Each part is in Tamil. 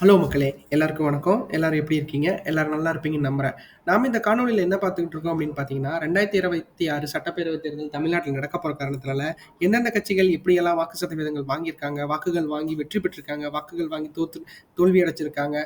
ஹலோ மக்களே! எல்லாருக்கும் வணக்கம். எல்லாரும் எப்படி இருக்கீங்க? எல்லாரும் நல்லா இருப்பீங்கன்னு நம்புறேன். நாம இந்த காணொலியில் என்ன பார்த்துக்கிட்டு இருக்கோம் அப்படின்னு பார்த்தீங்கன்னா, 2026 சட்டப்பேரவைத் தேர்தல் தமிழ்நாட்டில் நடக்க போகிற காரணத்தினால, எந்தெந்த கட்சிகள் எப்படியெல்லாம் வாக்கு சதவீதங்கள் வாங்கியிருக்காங்க, வாக்குகள் வாங்கி வெற்றி பெற்றிருக்காங்க, வாக்குகள் வாங்கி தோத்து தோல்வி அடைச்சிருக்காங்க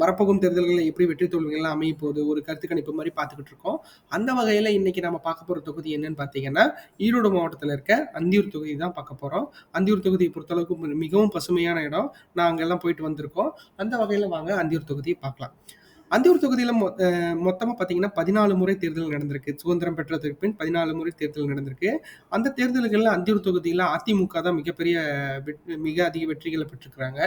வரப்போகும் தேர்தல்களில் எப்படி வெற்றி தோல்விகள்லாம் அமைய போகுது, ஒரு கருத்து கணிப்பு மாதிரி பார்த்துக்கிட்டு இருக்கோம். அந்த வகையில் இன்னைக்கு நம்ம பார்க்க போகிற தொகுதி என்னன்னு பார்த்தீங்கன்னா, ஈரோடு மாவட்டத்தில் இருக்க அந்தியூர் தொகுதி தான் பார்க்க போகிறோம் அந்தியூர் தொகுதியை பொறுத்தளவுக்கு மிகவும் பசுமையான இடம். நான் அங்கெல்லாம் போயிட்டு வந்திருக்கோம். அந்த வகையில் வாங்க அந்தியூர் தொகுதியை பார்க்கலாம். அந்தியூர் ஒரு தொகுதியில் மொ மொத்தமாக பார்த்தீங்கன்னா பதினாலு முறை தேர்தல் நடந்திருக்கு. சுதந்திரம் பெற்றதற்கு பின் பதினாலு முறை தேர்தல் நடந்திருக்கு. அந்த தேர்தல்களில் அந்தியூர் தொகுதியில் அதிமுக தான் மிகப்பெரிய மிக அதிக வெற்றிகளை பெற்றிருக்கிறாங்க.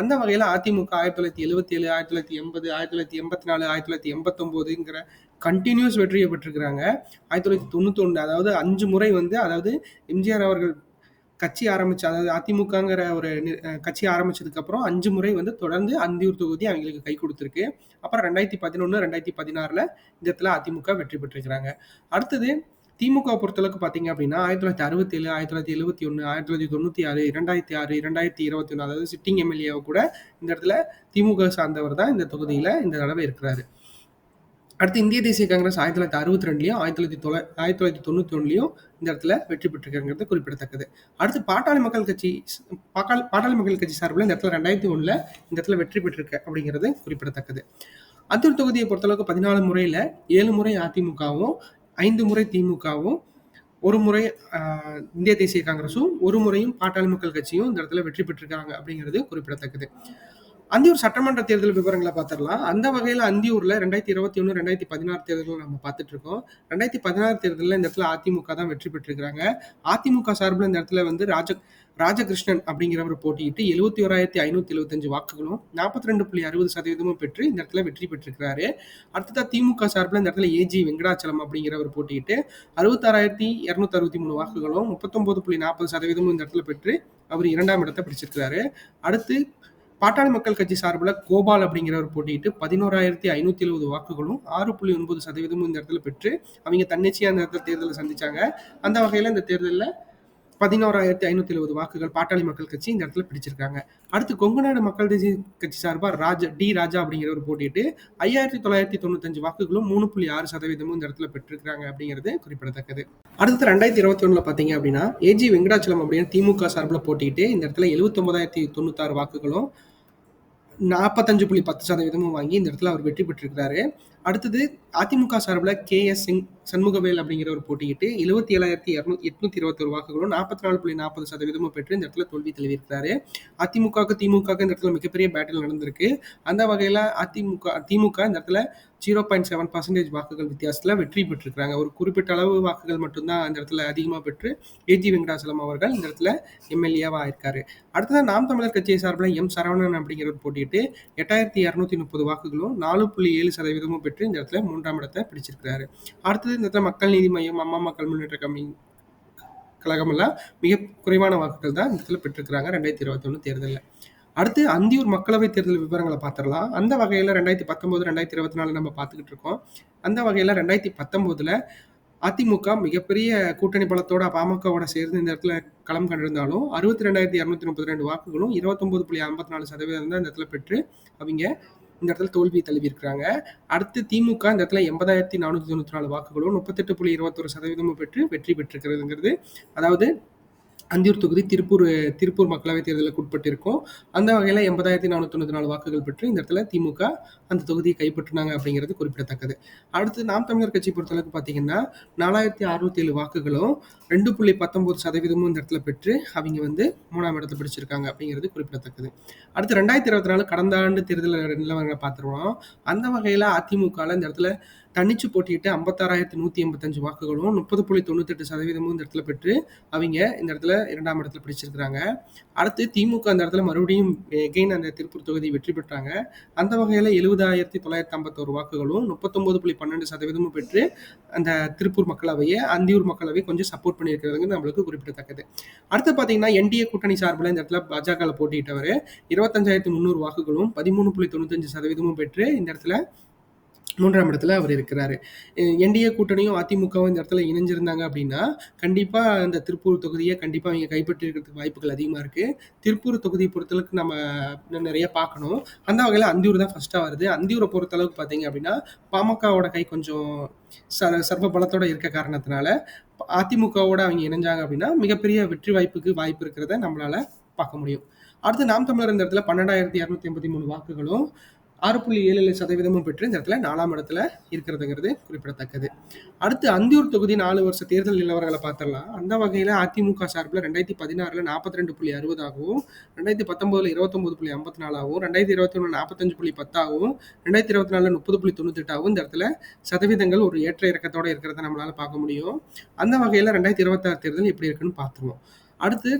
அந்த வகையில் அதிமுக ஆயிரத்தி தொள்ளாயிரத்தி எழுபத்தி ஏழு ஆயிரத்தி தொள்ளாயிரத்தி எண்பது ஆயிரத்தி தொள்ளாயிரத்தி எண்பத்தி நாலு ஆயிரத்தி தொள்ளாயிரத்தி எண்பத்தொம்போதுங்கிற கண்டினியூஸ் வெற்றியை பெற்றிருக்கிறாங்க. ஆயிரத்தி தொள்ளாயிரத்தி தொண்ணூத்தொன்று அதாவது அஞ்சு முறை வந்து அதாவது எம்ஜிஆர் அவர்கள் கட்சி ஆரம்பிச்சு அதாவது அதிமுகங்கிற ஒரு கட்சி ஆரம்பிச்சதுக்கு அப்புறம் அஞ்சு முறை வந்து தொடர்ந்து அந்தியூர் தொகுதி அவங்களுக்கு கை கொடுத்துருக்கு. அப்புறம் ரெண்டாயிரத்தி பதினொன்று ரெண்டாயிரத்தி பதினாறுல இந்த இடத்துல அதிமுக வெற்றி பெற்றிருக்கிறாங்க. அடுத்தது திமுக பொறுத்தளவுக்கு பார்த்தீங்க அப்படின்னா ஆயிரத்தி தொள்ளாயிரத்தி அறுபத்தி ஏழு ஆயிரத்தி தொள்ளாயிரத்தி எழுபத்தி ஒன்று ஆயிரத்தி தொள்ளாயிரத்தி தொண்ணூற்றி ஆறு இரண்டாயிரத்தி ஆறு ரெண்டாயிரத்தி இருபத்தி ஒன்று அதாவது சிட்டிங் எம்எல்ஏவை கூட இந்த இடத்துல திமுக சார்ந்தவர் தான் இந்த தொகுதியில் இந்த தடவை இருக்கிறாரு. அடுத்து இந்திய தேசிய காங்கிரஸ் 1962லயும், ஆயிரத்தி தொள்ளாயிரத்தி தொள்ளா 1991லயும் இந்த இடத்துல வெற்றி பெற்றிருக்காங்கங்கிறது குறிப்பிடத்தக்கது. அடுத்து பாட்டாளி மக்கள் கட்சி பாட்டாளி பாட்டாளி மக்கள் கட்சி சார்பில் இந்த இடத்துல 2001ல இந்த இடத்துல வெற்றி பெற்றிருக்கு அப்படிங்கிறது குறிப்பிடத்தக்கது. அத்தூர் தொகுதியை பொறுத்தளவுக்கு பதினாலு முறையில் ஏழு முறை அதிமுகவும், ஐந்து முறை திமுகவும், ஒரு முறை இந்திய தேசிய காங்கிரஸும், ஒரு முறையும் பாட்டாளி மக்கள் கட்சியும் இந்த இடத்துல வெற்றி பெற்றிருக்காங்க அப்படிங்கிறது குறிப்பிடத்தக்கது. அந்தியூர் சட்டமன்ற தேர்தல் விவரங்களை பார்த்துடலாம். அந்த வகையில் அந்தியூரில் ரெண்டாயிரத்தி இருபத்தி ஒன்று ரெண்டாயிரத்தி பதினாறு தேர்தலில் நம்ம பார்த்துட்டு இருக்கோம். ரெண்டாயிரத்தி பதினாறு தேர்தலில் இந்த இடத்துல அதிமுக தான் வெற்றி பெற்றிருக்கிறாங்க. அதிமுக சார்பில் இந்த இடத்துல வந்து ராஜ ராஜகிருஷ்ணன் அப்படிங்கிறவர் போட்டியிட்டு எழுபத்தி ஓராயிரத்தி ஐநூத்தி எழுபத்தஞ்சு வாக்குகளும் நாற்பத்தி ரெண்டு புள்ளி அறுபது சதவீதமும் பெற்று இந்த இடத்துல வெற்றி பெற்றிருக்கிறாரு. அடுத்ததா திமுக சார்பில் இந்த இடத்துல ஏஜி வெங்கடாச்சலம் அப்படிங்கிறவர் போட்டியிட்டு அறுபத்தாறாயிரத்தி இரநூத்தி அறுபத்தி மூணு வாக்குகளும் முப்பத்தொன்பது புள்ளி நாற்பது சதவீதமும் இந்த இடத்துல பெற்று அவர் இரண்டாம் இடத்தை பிடிச்சிருக்கிறாரு. அடுத்து பாட்டாளி மக்கள் கட்சி சார்பில் கோபால் அப்படிங்கிறவர் போட்டியிட்டு 11,570 வாக்குகளும், 6.9% இந்த இடத்துல பெற்று அவங்க தன்னிச்சையா அந்த இடத்துல தேர்தலை சந்திச்சாங்க. அந்த வகையில இந்த தேர்தலில் 11,570 வாக்குகள் பாட்டாளி மக்கள் கட்சி இந்த இடத்துல பிடிச்சிருக்காங்க. அடுத்து கொங்குநாடு மக்கள் தேசிய கட்சி சார்பா ராஜா டி. ராஜா அப்படிங்கிறவர் போட்டியிட்டு 5,995 வாக்குகளும், மூணு புள்ளி ஆறு சதவீதமும் இந்த இடத்துல பெற்றிருக்காங்க அப்படிங்கிறது குறிப்பிடத்தக்கது. அடுத்து 2021ல பார்த்தீங்க அப்படின்னா, ஏ.ஜி. வெங்கடாச்சலம் அப்படின்னு திமுக சார்பில் போட்டிட்டு இந்த இடத்துல 79,096 வாக்குகளும், நாற்பத்தஞ்சு புள்ளி பத்து சதவீதமும் வாங்கி இந்த இடத்துல அவர் வெற்றி பெற்றிருக்கிறாரு. அடுத்தது அதிமுக சார்புல கே.எஸ். சிங் சண்முகவேல் அப்படிங்கிற ஒரு போட்டியிட்டு 77,821 வாக்குகளும், நாற்பத்தி நாலு புள்ளி நாற்பது சதவீதமும் பெற்று இந்த இடத்துல தோல்வி தெளிவிருக்கிறாரு அதிமுகவுக்கு, திமுக இந்த இடத்துல மிகப்பெரிய பேட்டில் நடந்திருக்கு. அந்த வகையில் அதிமுக திமுக இந்த இடத்துல 0.7% வாக்குகள் வித்தியாசத்தில் வெற்றி பெற்றிருக்கிறாங்க. ஒரு குறிப்பிட்ட அளவு வாக்குகள் மட்டும்தான் அந்த இந்த இடத்துல அதிகமாக பெற்று ஏ.ஜி. வெங்கடாசலம் அவர்கள் இந்த இடத்துல எம்எல்ஏவாக ஆயிருக்காரு. அடுத்ததான் நாம் தமிழர் கட்சியை சார்பில் எம். சரவணன் அப்படிங்கிறவர் போட்டியிட்டு 8,230 வாக்குகளும், நாலு புள்ளி ஏழு சதவீதமும் பெற்று பெற்று இந்த இடத்துல மூன்றாம் இடத்தை பிடிச்சிருக்கிறாரு. அடுத்தது இந்த இடத்துல மக்கள் நீதி மையம் அம்மா மக்கள் முன்னேற்ற கம்மி கழகமெல்லாம் மிக குறைவான வாக்குகள் தான் இந்த இடத்துல பெற்றிருக்கிறாங்க ரெண்டாயிரத்தி இருபத்தொன்று தேர்தலில். அடுத்து அந்தியூர் மக்களவை தேர்தல் விவரங்களை பார்த்துடலாம். அந்த வகையில் ரெண்டாயிரத்தி பத்தொம்போது ரெண்டாயிரத்தி இருபத்தி நாலு நம்ம பார்த்துக்கிட்டு இருக்கோம். அந்த வகையில் ரெண்டாயிரத்தி பத்தொம்போதில் அதிமுக மிகப்பெரிய கூட்டணி பலத்தோட பாமகவோட சேர்ந்து இந்த இடத்துல களம் கண்டிருந்தாலும் அறுபத்தி ரெண்டாயிரத்தி இரநூத்தி முப்பத்தி ரெண்டு வாக்குகளும் இருபத்தொம்பது புள்ளி ஐம்பத்தி நாலு சதவீதம் தான் இந்த இடத்துல பெற்று அவங்க இந்த இடத்துல தோல்வியை தழுவி இருக்கிறாங்க அடுத்து திமுக இந்த இடத்துல எண்பதாயிரத்தி நானூற்றி தொண்ணூற்றி நாலு வாக்குகளும் முப்பத்தெட்டு புள்ளி இருபத்தொரு சதவீதமும் பெற்று வெற்றி பெற்றிருக்கிறதுங்கிறது. அதாவது அந்தியூர் தொகுதி திருப்பூர் திருப்பூர் மக்களவை தேர்தலுக்கு உட்பட்டிருக்கும். அந்த வகையில் எண்பதாயிரத்தி நானூற்றி தொண்ணூற்றி நாலு வாக்குகள் பெற்று இந்த இடத்துல திமுக அந்த தொகுதியை கைப்பற்றினாங்க அப்படிங்கிறது குறிப்பிடத்தக்கது. அடுத்து நாம் தமிழர் கட்சி பொறுத்தளவுக்கு பார்த்தீங்கன்னா, 4,607 வாக்குகளும், ரெண்டு புள்ளி பத்தொம்போது சதவீதமும் இந்த இடத்துல பெற்று அவங்க வந்து மூணாம் இடத்துல பிடிச்சிருக்காங்க அப்படிங்கிறது குறிப்பிடத்தக்கது. அடுத்து 2024 கடந்த ஆண்டு தேர்தல் நிலவரங்களை பார்த்துருவோம். அந்த வகையில் அதிமுகவில் இந்த இடத்துல தனிச்சு போட்டியிட்டு ஐம்பத்தாறாயிரத்தி நூற்றி எண்பத்தஞ்சு வாக்குகளும் முப்பது புள்ளி தொண்ணூத்தெட்டு சதவீதமும் இந்த இடத்துல பெற்று அவங்க இந்த இடத்துல இரண்டாம் இடத்துல பிடிச்சிருக்கிறாங்க. அடுத்து திமுக அந்த இடத்துல மறுபடியும் எகெயின் அந்த திருப்பூர் தொகுதி வெற்றி பெற்றாங்க. அந்த வகையில் எழுபதாயிரத்தி தொள்ளாயிரத்தி ஐம்பத்தோரு வாக்குகளும் முப்பத்தொம்போது புள்ளி பன்னெண்டு சதவீதமும் பெற்று அந்த திருப்பூர் மக்களவையை அந்தியூர் மக்களவை கொஞ்சம் சப்போர்ட் பண்ணியிருக்கிறதுங்க நம்மளுக்கு குறிப்பிடத்தக்கது. அடுத்து பார்த்தீங்கன்னா என்டிஏ கூட்டணி சார்பில் இந்த இடத்துல பாஜக போட்டியிட்டவர் இருபத்தஞ்சாயிரத்தி முந்நூறு வாக்குகளும் பதிமூணு புள்ளி தொண்ணூத்தஞ்சு சதவீதமும் பெற்று இந்த இடத்துல மூன்றாம் இடத்துல அவர் இருக்கிறாரு. என்டிஏ கூட்டணியும் அதிமுகவும் இந்த இடத்துல இணைஞ்சிருந்தாங்க அப்படின்னா கண்டிப்பாக இந்த திருப்பூர் தொகுதியை கண்டிப்பாக அவங்க கைப்பற்றிருக்கிறதுக்கு வாய்ப்புகள் அதிகமாக இருக்குது திருப்பூர் தொகுதியை பொறுத்தளவுக்கு நம்ம இன்னும் நிறைய பார்க்கணும். அந்த வகையில் அந்தியூர் தான் ஃபஸ்ட்டாக வருது. அந்தியூரை பொறுத்தளவுக்கு பார்த்தீங்க அப்படின்னா பாமகவோட கை கொஞ்சம் ச சர்வ பலத்தோட இருக்க காரணத்தினால அதிமுகவோட அவங்க இணைஞ்சாங்க அப்படின்னா மிகப்பெரிய வெற்றி வாய்ப்புக்கு வாய்ப்பு இருக்கிறத நம்மளால பார்க்க முடியும். அடுத்து நாம் தமிழர் இந்த இடத்துல பன்னெண்டாயிரத்தி இரநூத்தி எண்பத்தி மூணு வாக்குகளும் ஆறு புள்ளி ஏழு ஏழு சதவீதமும் பெற்று இந்த இடத்துல நாலாம் இடத்துல இருக்கிறதுங்கிறது குறிப்பிடத்தக்கது. அடுத்து அந்தியூர் தொகுதி நாலு வருஷ தேர்தல் நிலவரங்களை பார்த்துடலாம். அந்த வகையில் அதிமுக சார்பில் ரெண்டாயிரத்தி பதினாறில் நாற்பத்தி ரெண்டு புள்ளி அறுபதாகவும் ரெண்டாயிரத்தி பத்தொம்போதில் இருபத்தொம்பது புள்ளி ஐம்பத்தி நாலாகவும் ரெண்டாயிரத்தி இருபத்தி ஒன்று நாற்பத்தஞ்சு புள்ளி பத்தாகவும் ரெண்டாயிரத்தி இருபத்தி நாலில் முப்பது புள்ளி தொண்ணூத்தெட்டாகவும் இந்த இடத்துல சதவீதங்கள் ஒரு ஏற்ற இறக்கத்தோடு இருக்கிறத நம்மளால் பார்க்க முடியும். அந்த வகையில் ரெண்டாயிரத்தி இருபத்தாறு தேர்தல் எப்படி இருக்குன்னு பார்த்துருவோம். அடுத்து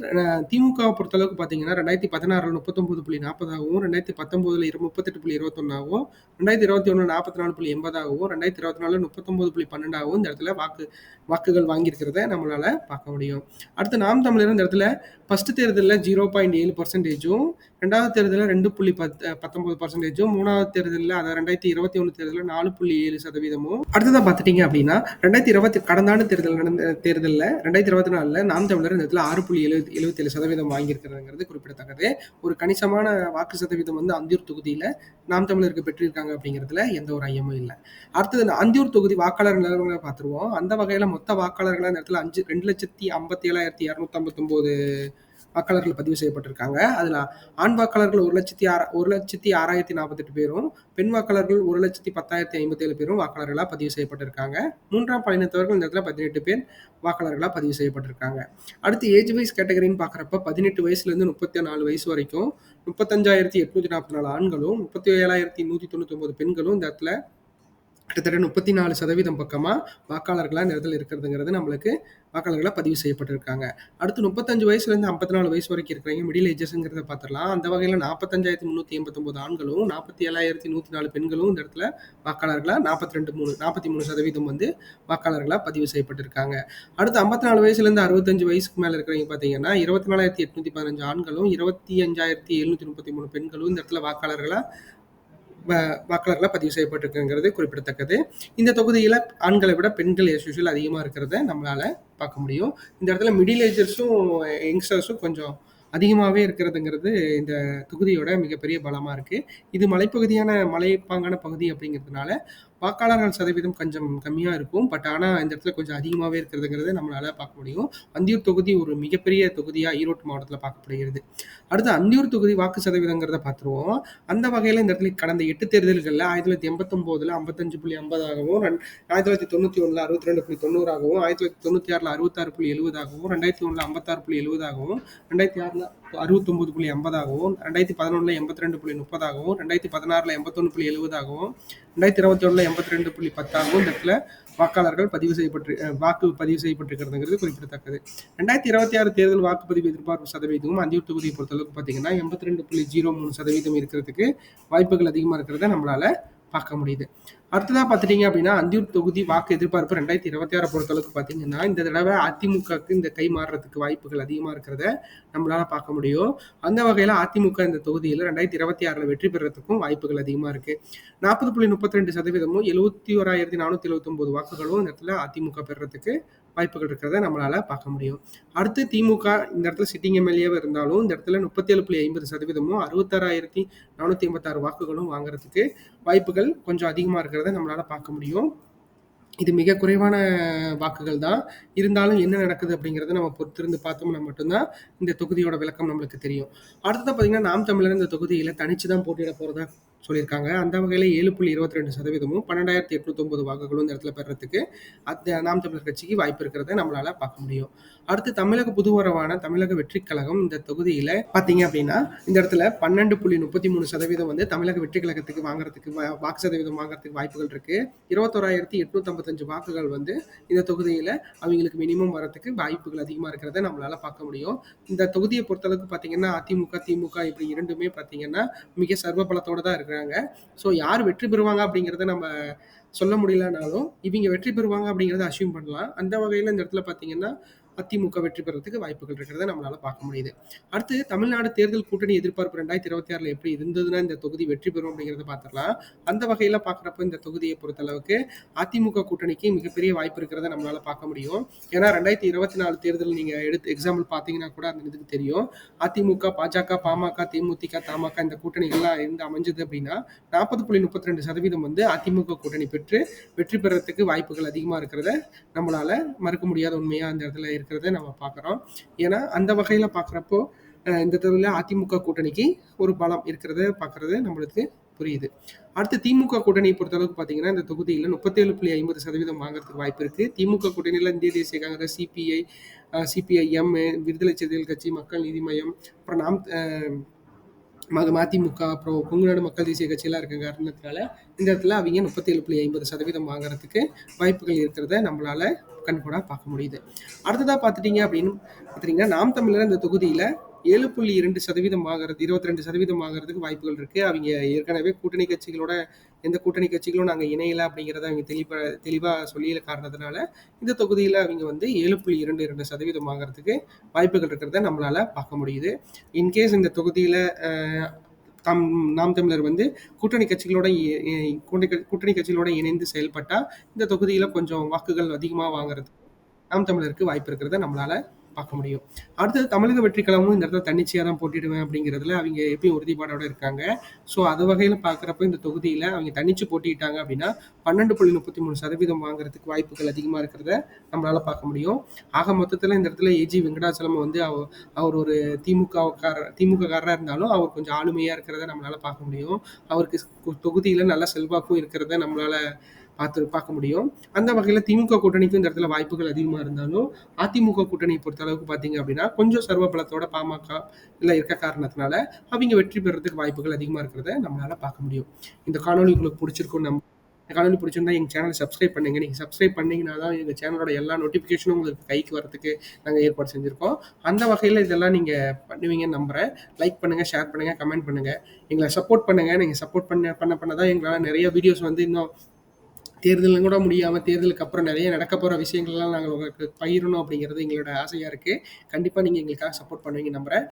திமுகவை பொறுத்தளவுக்கு பார்த்தீங்கன்னா ரெண்டாயிரத்தி பதினாறில் முப்பத்தொம்பது புள்ளி நாற்பதாகவும் ரெண்டாயிரத்தி பத்தொம்போதில் இரு முப்பத்தெட்டு புள்ளி இருபத்தொன்னாகவும் ரெண்டாயிரத்தி இருபத்தி ஒன்று நாற்பத்தி நாலு புள்ளி எண்பதாகவும் ரெண்டாயிரத்தி இருபத்தி நாலு முப்பத்தொம்பது புள்ளி பன்னெண்டாகவும் இந்த இடத்துல வாக்கு வாக்குகள் வாங்கியிருக்கிறத நம்மளால் பார்க்க முடியும். அடுத்து நாம் தமிழர் இந்த இடத்துல ஃபஸ்ட்டு தேர்தலில் ஜீரோ பாயிண்ட் ஏழு பர்சன்டேஜும் ரெண்டாவது தேர்தலில் ரெண்டு புள்ளி பத் பத்தொம்பது பர்சன்டேஜும் மூணாவது தேர்தலில் அதை ரெண்டாயிரத்தி இருபத்தி ஒன்று தேர்தலில் நாலு புள்ளி ஏழு சதவீதமும். அடுத்ததாக பார்த்துட்டிங்க அப்படின்னா ரெண்டாயிரத்தி இருபத்தி கடந்த ஆண்டு தேர்தல் நடந்த தேர்தலில் ரெண்டாயிரத்தி இருபத்தி நாலில் நாம் தமிழர் இந்த இடத்துல ஆறு புள்ளி எழுபத்தி ஏழு சதவீதம் வாங்கியிருக்கிறதுங்கிறது குறிப்பிடத்தக்கது. ஒரு கணிசமான வாக்கு சதவீதம் வந்து அந்தியூர் தொகுதியில் நாம் தமிழருக்கு பெற்றிருக்காங்க அப்படிங்கிறதுல எந்த ஒரு ஐயமும் இல்லை. அடுத்தது அந்தியூர் தொகுதி வாக்காளர் நிலவரங்களை பார்த்துருவோம். அந்த வகையில் மொத்த வாக்காளர்களாக இந்த இடத்துல அஞ்சு ரெண்டு லட்சத்தி ஐம்பத்தி ஏழாயிரத்தி இரநூத்தம்பத்தொம்போது வாக்காளர்கள் பதிவு செய்யப்பட்டிருக்காங்க. அதில் ஆண் வாக்காளர்கள் ஒரு லட்சத்தி ஆற ஒரு லட்சத்தி ஆறாயிரத்தி நாற்பத்தெட்டு பேரும் பெண் வாக்காளர்கள் ஒரு லட்சத்தி பத்தாயிரத்தி ஐம்பத்தி ஏழு பேரும் வாக்காளர்களாக பதிவு செய்யப்பட்டிருக்காங்க. மூன்றாம் பாலினத்தவர்கள் இந்த இடத்துல பதினெட்டு பேர் வாக்காளர்களாக பதிவு செய்யப்பட்டிருக்காங்க. அடுத்து ஏஜ் வைஸ் கேட்டகரின்னு பார்க்குறப்ப பதினெட்டு வயசுலேருந்து முப்பத்தி நாலு வயசு வரைக்கும் முப்பத்தஞ்சாயிரத்தி எட்நூத்தி நாற்பத்தி நாலு ஆண்களும் முப்பத்தி ஏழாயிரத்தி நூற்றி தொண்ணூற்றி ஒன்பது பெண்களும் இந்த இடத்துல கிட்டத்தட்ட முப்பத்தி நாலு சதவீதம் பக்கமாக வாக்காளர்களாக இந்த இடத்துல இருக்கிறதுங்கிறது நம்மளுக்கு வாக்காளர்களாக பதிவு செய்யப்பட்டிருக்காங்க. அடுத்து முப்பத்தஞ்சு வயசுலேருந்து ஐம்பத்தி நாலு வயசு வரைக்கும் இருக்கிறவங்க மிடில் ஏஜஸ்ங்கிறத பார்த்துடலாம். அந்த வகையில் நாற்பத்தஞ்சாயிரத்தி முந்நூற்றி எண்பத்தொம்போது ஆண்களும் நாற்பத்தி ஏழாயிரத்தி நூற்றி நாலு பெண்களும் இந்த இடத்துல வாக்காளர்களாக நாற்பத்தி ரெண்டு மூணு நாற்பத்தி மூணு சதவீதம் வந்து வாக்காளர்களாக பதிவு செய்யப்பட்டிருக்காங்க. அடுத்து ஐம்பத்தி நாலு வயசுலேருந்து அறுபத்தஞ்சு வயசுக்கு மேலே இருக்கிறவங்க பார்த்தீங்கன்னா இருபத்தி நாலாயிரத்தி எட்நூற்றி பதினஞ்சு ஆண்களும் இருபத்தி அஞ்சாயிரத்தி எழுநூற்றி முப்பத்தி மூணு பெண்களும் இந்த இடத்துல வாக்காளர்களாக வாக்காளர்களாக பதிவு செய்யப்பட்டிருக்குங்கிறது குறிப்பிடத்தக்கது. இந்த தொகுதியில் ஆண்களை விட பெண்கள் எஸ் யூஷுவல் அதிகமாக இருக்கிறத நம்மளால் பார்க்க முடியும். இந்த இடத்துல மிடில் ஏஜர்ஸும் யங்ஸ்டர்ஸும் கொஞ்சம் அதிகமாகவே இருக்கிறதுங்கிறது இந்த தொகுதியோட மிகப்பெரிய பலமாக இருக்குது இது மலைப்பகுதியான மலைப்பாங்கான பகுதி அப்படிங்கிறதுனால வாக்காளர்கள் சதவீதம் கொஞ்சம் கம்மியாக இருக்கும். பட் ஆனால் இந்த இடத்துல கொஞ்சம் அதிகமாகவே இருக்கிறதுங்கிறத நம்மளால் பார்க்க முடியும். அந்தியூர் தொகுதி ஒரு மிகப்பெரிய தொகுதியாக ஈரோடு மாவட்டத்தில் பார்க்கப்படுகிறது. அடுத்து அந்தியூர் தொகுதி வாக்கு சதவீதங்கிறத பார்த்துருவோம். அந்த வகையில் இந்த இடத்துல கடந்த எட்டு தேர்தல்களில் ஆயிரத்தி தொள்ளாயிரத்தி எண்பத்தொம்போதில் ஐம்பத்தஞ்சு புள்ளி ஐம்பதாகவும் ஆயிரத்தி தொள்ளாயிரத்தி தொண்ணூற்றி ஒன்றில் அறுபத்தி ரெண்டு புள்ளி தொண்ணூறாகவும் ஆயிரத்தி தொள்ளாயிரத்தி தொண்ணூற்றி ஆறில் அறுபத்தாறு புள்ளி எழுபதாகவும் ரெண்டாயிரத்தி ஒன்றில் ஐம்பத்தாறு புள்ளி எழுபதாகவும் ரெண்டாயிரத்தி ஆறில் அறுபத்தொம்பது புள்ளி ஐம்பதாகவும் ரெண்டாயிரத்தி பதினொன்றில் எண்பத்தி ரெண்டு புள்ளி முப்பதாகவும் ரெண்டாயிரத்தி பதினாறில் எண்பத்தொன்று புள்ளி எழுபதாகவும் ரெண்டாயிரத்தி இருபத்தி ஒன்றில் எண்பத்தி ரெண்டு புள்ளி பத்தாகவும் இந்த இடத்துல வாக்காளர்கள் பதிவு செய்யப்பட்டு வாக்கு பதிவு செய்யப்பட்டிருக்கிறதுங்கிறது குறிப்பிடத்தக்கது. ரெண்டாயிரத்தி இருபத்தி ஆறு தேர்தல் வாக்குப்பதிவு எதிர்பார்ப்பு சதவீதமும் அந்தியூர் தொகுதியை பொறுத்தளவுக்கு பார்த்தீங்கன்னா எண்பத்தி ரெண்டு புள்ளி ஜீரோ மூணு சதவீதம் இருக்கிறதுக்கு வாய்ப்புகள் அதிகமாக இருக்கிறத நம்மளால பார்க்க முடியுது. அடுத்ததாக பார்த்துட்டீங்க அப்படின்னா அந்தியூர் தொகுதி வாக்கு எதிர்பார்ப்பு ரெண்டாயிரத்தி இருபத்தி ஆறு பொறுத்தளவுக்கு பார்த்தீங்கன்னா இந்த தடவை அதிமுகவுக்கு இந்த கை மாறுறதுக்கு வாய்ப்புகள் அதிகமாக இருக்கிறத நம்மளால பார்க்க முடியும். அந்த வகையில் அதிமுக இந்த தொகுதியில் ரெண்டாயிரத்தி இருபத்தி ஆறில் வெற்றி பெறத்துக்கும் வாய்ப்புகள் அதிகமாக இருக்கு. நாற்பது புள்ளி முப்பத்தி ரெண்டு சதவீதமும் எழுபத்தி ஓராயிரத்தி நானூற்றி எழுபத்தொம்போது வாக்குகளும் இந்த இடத்துல அதிமுக பெறத்துக்கு வாய்ப்புகள் இருக்கிறத நம்மளால பார்க்க முடியும். அடுத்து திமுக இந்த இடத்துல சிட்டிங் எம்எல்ஏவாக இருந்தாலும் இந்த இடத்துல முப்பத்தி ஏழு புள்ளி ஐம்பது சதவீதமும் அறுபத்தாறாயிரத்தி நானூற்றி ஐம்பத்தாறு வாக்குகளும் வாங்குறதுக்கு வாய்ப்புகள் கொஞ்சம் அதிகமாக இருக்கிறத நம்மளால பார்க்க முடியும். இது மிக குறைவான வாக்குகள் தான். இருந்தாலும் என்ன நடக்குது அப்படிங்கிறத நம்ம பொறுத்திருந்து பார்த்தோம்னா மட்டும்தான் இந்த தொகுதியோட விளக்கம் நம்மளுக்கு தெரியும். அடுத்தது பார்த்தீங்கன்னா நாம் தமிழர் இந்த தொகுதியில் தனிச்சு தான் போட்டியிட போகிறதா சொல்லியிருக்காங்க. அந்த வகையில் ஏழு புள்ளி இருபத்தி ரெண்டு சதவீதமும் பன்னெண்டாயிரத்தி எட்நூத்தொம்பது வாக்குகளும் இந்த இடத்துல பெறத்துக்கு அந்த நாம் தமிழர் கட்சிக்கு வாய்ப்பு இருக்கிறத நம்மளால பார்க்க முடியும். அடுத்து தமிழக புதுவரவான தமிழக வெற்றி கழகம் இந்த தொகுதியில் பார்த்தீங்க அப்படின்னா இந்த இடத்துல பன்னெண்டு புள்ளி முப்பத்தி மூணு சதவீதம் வந்து தமிழக வெற்றி கழகத்துக்கு வாங்குறதுக்கு வாக்கு சதவீதம் வாங்குறதுக்கு வாய்ப்புகள் இருக்கு. இருபத்தோராயிரத்தி எட்நூத்தம்பத்தஞ்சு வாக்குகள் வந்து இந்த தொகுதியில் அவங்களுக்கு மினிமம் வரத்துக்கு வாய்ப்புகள் அதிகமாக இருக்கிறத நம்மளால பார்க்க முடியும். இந்த தொகுதியை பொறுத்தளவுக்கு பார்த்தீங்கன்னா அதிமுக திமுக இப்படி இரண்டுமே பார்த்தீங்கன்னா மிக சர்வ பலத்தோட தான் இருக்கிறாங்க ஸோ யார் வெற்றி பெறுவாங்க அப்படிங்கிறத நம்ம சொல்ல முடியலனாலும் இவங்க வெற்றி பெறுவாங்க அப்படிங்கிறத அசியூம் பண்ணலாம். அந்த வகையில் இந்த இடத்துல பார்த்தீங்கன்னா அதிமுக வெற்றி பெறதுக்கு வாய்ப்புகள் இருக்கிறத நம்மளால பார்க்க முடியுது. அடுத்து தமிழ்நாடு தேர்தல் கூட்டணி எதிர்பார்ப்பு 2026ல எப்படி இருந்ததுன்னா, இந்த தொகுதி வெற்றி பெறும் அப்படிங்கிறத பார்த்துடலாம். அந்த வகையில பார்க்குறப்போ இந்த தொகுதியை பொறுத்த அளவுக்கு அதிமுக கூட்டணிக்கு மிகப்பெரிய வாய்ப்பு இருக்கிறத நம்மளால பார்க்க முடியும். ஏன்னா 2024 தேர்தல் நீங்க எடுத்து எக்ஸாம்பிள் பார்த்தீங்கன்னா கூட அந்த இதுக்கு தெரியும். அதிமுக, பாஜக, பாமக, தேமுதிக, தமாக இந்த கூட்டணிகள்லாம் இருந்து அமைஞ்சது அப்படின்னா 40.32% வந்து அதிமுக கூட்டணி பெற்று வெற்றி பெறத்துக்கு வாய்ப்புகள் அதிகமா இருக்கிறத நம்மளால மறுக்க முடியாத உண்மையா அந்த இடத்துல இருக்கிறத நம்ம பார்க்குறோம். ஏன்னா அந்த வகையில் பார்க்குறப்போ இந்த தேர்தல்ல அதிமுக கூட்டணிக்கு ஒரு பலம் இருக்கிறத பார்க்குறது நம்மளுக்கு புரியுது. அடுத்து திமுக கூட்டணியை பொறுத்தளவுக்கு பார்த்தீங்கன்னா, இந்த தொகுதியில் முப்பத்தேழு புள்ளி ஐம்பது சதவீதம் வாங்குறதுக்கு வாய்ப்பு இருக்குது திமுக கூட்டணியில் இந்திய தேசிய காங்கிரஸ், சிபிஐ, அ சிபிஐஎம், விடுதலை சிறுத்தைகள் கட்சி, மக்கள் நீதி மையம் அப்புறம் நாம் மதிமுக, அப்புறம் கொங்குநாடு மக்கள் தேசிய கட்சியெல்லாம் இருக்க காரணத்தினால, இந்த இடத்துல அவங்க முப்பத்தேழு புள்ளி ஐம்பது சதவீதம் வாங்குறதுக்கு வாய்ப்புகள் இருக்கிறத நம்மளால கண்கூடாக பார்க்க முடியுது. அடுத்ததாக பார்த்துட்டீங்க அப்படின்னு பார்த்தீங்கன்னா நாம் தமிழர் இந்த தொகுதியில் ஏழு புள்ளி இரண்டு சதவீதம் ஆகிறது இருபத்தி ரெண்டு சதவீதம் ஆகிறதுக்கு வாய்ப்புகள் இருக்கு. அவங்க ஏற்கனவே கூட்டணி கட்சிகளோட எந்த கூட்டணி கட்சிகளும் நாங்கள் இணையல அப்படிங்கிறத அவங்க தெளிவா தெளிவாக சொல்லியில காரணத்தினால, இந்த தொகுதியில் அவங்க வந்து 7.22% வாங்குறதுக்கு வாய்ப்புகள் இருக்கிறத நம்மளால பார்க்க முடியுது. இன்கேஸ் இந்த தொகுதியில் அ தம் நாம் தமிழர் வந்து கூட்டணி கட்சிகளோட இ கூட்டணி கூட்டணி கட்சிகளோட இணைந்து செயல்பட்டால் இந்த தொகுதியில் கொஞ்சம் வாக்குகள் அதிகமாக வாங்குறது நாம் தமிழருக்கு வாய்ப்பு இருக்கிறத நம்மளால பார்க்க முடியும். அடுத்தது தமிழக வெற்றிக்கழகமும் இந்த இடத்துல தன்னிச்சையாக தான் போட்டிடுவேன் அப்படிங்கிறதுல அவங்க எப்பயும் உறுதிப்பாடோட இருக்காங்க. ஸோ அது வகையில் பார்க்குறப்ப இந்த தொகுதியில் அவங்க தனிச்சு போட்டிட்டாங்க அப்படின்னா, 12.33% வாங்குறதுக்கு வாய்ப்புகள் அதிகமாக இருக்கிறத நம்மளால் பார்க்க முடியும். ஆக மொத்தத்தில் இந்த இடத்துல ஏஜி வெங்கடாச்சலம் வந்து அவ அவர் ஒரு திமுககாரர் திமுககாரரா இருந்தாலும், அவர் கொஞ்சம் ஆளுமையாக இருக்கிறத நம்மளால் பார்க்க முடியும். அவருக்கு தொகுதியில் நல்ல செல்வாக்கும் இருக்கிறத நம்மளால் பார்த்து பார்க்க முடியும். அந்த வகையில் திமுக கூட்டணிக்கும் இந்த இடத்துல வாய்ப்புகள் அதிகமாக இருந்தாலும், அதிமுக கூட்டணி பொறுத்த அளவுக்கு பார்த்தீங்க அப்படின்னா, கொஞ்சம் சர்வ பலத்தோட பாமக இல்லை இருக்க காரணத்தினால, அவங்க வெற்றி பெறதுக்கு வாய்ப்புகள் அதிகமாக இருக்கிறத நம்மளால பார்க்க முடியும். இந்த காணொலி உங்களுக்கு பிடிச்சிருக்கும் நம்ம இந்த பிடிச்சிருந்தா எங்கள் சேனலை சேனல சப்ஸ்கிரைப் பண்ணுங்க. நீங்கள் சப்ஸ்கிரைப் பண்ணீங்கன்னா தான் எங்கள் சேனலோட எல்லா நோட்டிஃபிகேஷனும் உங்களுக்கு கைக்கு வரதுக்கு நாங்கள் ஏற்பாடு செஞ்சுருக்கோம் அந்த வகையில் இதெல்லாம் நீங்கள் பண்ணுவீங்கன்னு நம்புகிறேன் லைக் பண்ணுங்கள் ஷேர் பண்ணுங்கள் கமெண்ட் பண்ணுங்கள் எங்களை சப்போர்ட் பண்ணுங்கள் நீங்கள் சப்போர்ட் பண்ண பண்ண பண்ண தான் எங்களால் நிறைய வீடியோஸ் வந்து இன்னும் தேர்தலும் கூட முடியாமல் தேர்தலுக்கு அப்புறம் நிறைய நடக்க போகிற விஷயங்கள்லாம் நாங்கள் உங்களுக்கு பகிரணும் அப்படிங்கிறது எங்களோட ஆசையாக இருக்குது கண்டிப்பாக நீங்கள் எங்களுக்காக சப்போர்ட் பண்ணுவீங்கன்னு நம்புறேன்.